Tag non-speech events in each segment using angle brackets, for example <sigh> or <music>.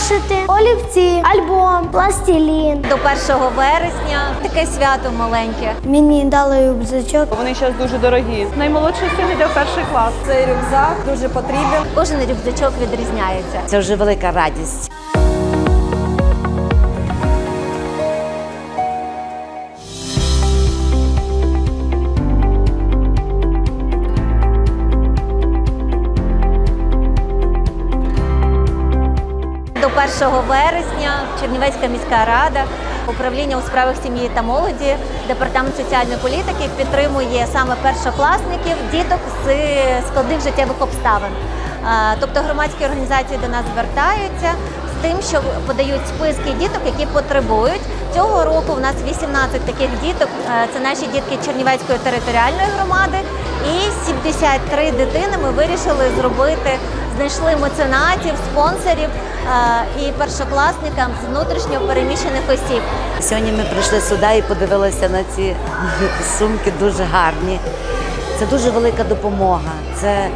зошити, олівці, альбом, пластилін. До 1 вересня таке свято маленьке. Мені дали рюкзачок. Вони зараз дуже дорогі. Наймолодший син йде в перший клас. Цей рюкзак дуже потрібен. Кожен рюкзачок відрізняється. Це вже велика радість. 1 вересня Чернівецька міська рада, управління у справах сім'ї та молоді, департамент соціальної політики підтримує саме першокласників, діток з складних життєвих обставин. Тобто громадські організації до нас звертаються тим, що подають списки діток, які потребують. Цього року в нас 18 таких діток. Е, Це наші дітки Чернівецької територіальної громади. І 73 дитини ми вирішили зробити знайшли меценатів, спонсорів е, і першокласникам з внутрішньо переміщених осіб. Сьогодні ми прийшли сюди і подивилися на ці <laughs> сумки дуже гарні. Це дуже велика допомога. Це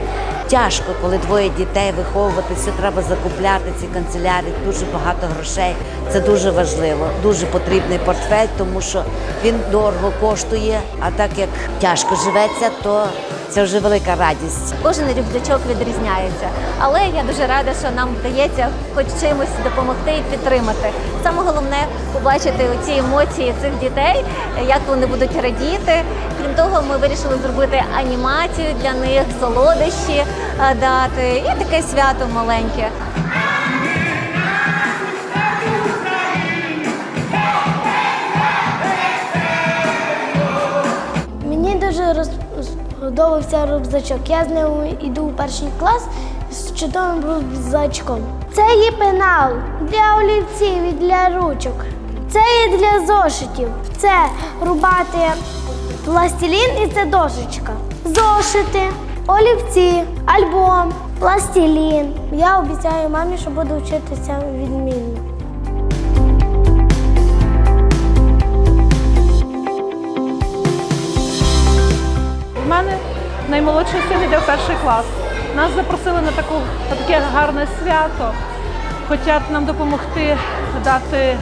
тяжко, коли двоє дітей виховувати, все треба закупляти ці канцелярі, дуже багато грошей. Це дуже важливо, дуже потрібний портфель, тому що він дорого коштує. А так як тяжко живеться, то це вже велика радість. Кожен рюкзачок відрізняється, але я дуже рада, що нам вдається хоч чимось допомогти і підтримати. Саме головне побачити ці емоції цих дітей, як вони будуть радіти. Крім того, ми вирішили зробити анімацію для них, солодощі е, дати і таке свято маленьке. Сподобався рюкзачок. Я з ним йду у перший клас з чудовим рюкзачком. Це є пенал для олівців і для ручок. Це є для зошитів. Це рубати пластилін і це дошечка. Зошити, олівці, альбом, пластилін. Я обіцяю мамі, що буду вчитися відмінно. Наймолодший син йде в перший клас. Нас запросили на таку на таке гарне свято. Хочуть нам допомогти дати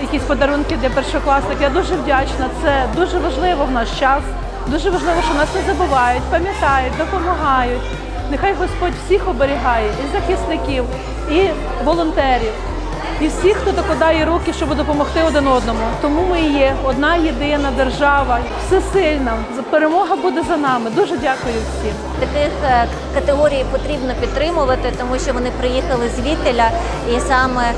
якісь подарунки для першокласників. Я дуже вдячна. Це дуже важливо в наш час. Дуже важливо, що нас не забувають, пам'ятають, допомагають. Нехай Господь всіх оберігає і захисників, і волонтерів, і всіх, хто докладає руки, щоб допомогти один одному. Тому ми є одна єдина держава, всесильна. Перемога буде за нами. Дуже дякую всім. Таких е, категорій потрібно підтримувати, тому що вони приїхали звідтиля, і саме е,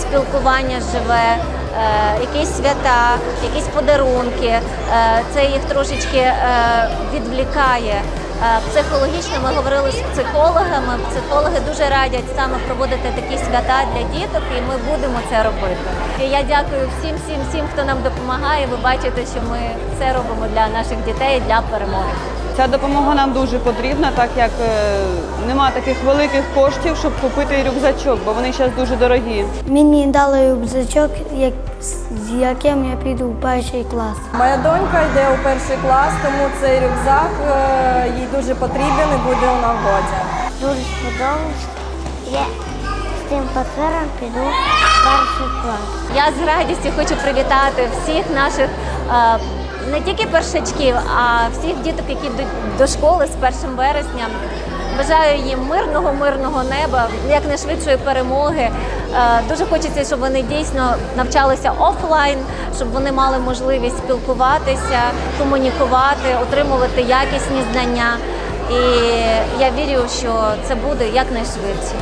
спілкування живе, е, якісь свята, якісь подарунки. Е, це їх трошечки відвлікає. Е, Психологічно ми говорили з психологами. Психологи дуже радять саме проводити такі свята для діток, і ми будемо це робити. Я дякую всім, всім, всім, хто нам допомагає. Ви бачите, що ми це робимо для наших дітей для перемоги. Ця допомога нам дуже потрібна, так як е, нема таких великих коштів, щоб купити рюкзачок, бо вони зараз дуже дорогі. Мені дали рюкзачок, як, з яким я піду в перший клас. Моя донька йде у перший клас, тому цей рюкзак е, їй дуже потрібен і буде у нагоді. Дуже сподобалось. Я з цим папером піду в перший клас. Я з радістю хочу привітати всіх наших е, не тільки першачків, а всіх діток, які йдуть до школи з 1 вересня. Бажаю їм мирного, мирного неба, якнайшвидшої перемоги. Е, Дуже хочеться, щоб вони дійсно навчалися офлайн, щоб вони мали можливість спілкуватися, комунікувати, отримувати якісні знання. І я вірю, що це буде якнайшвидше.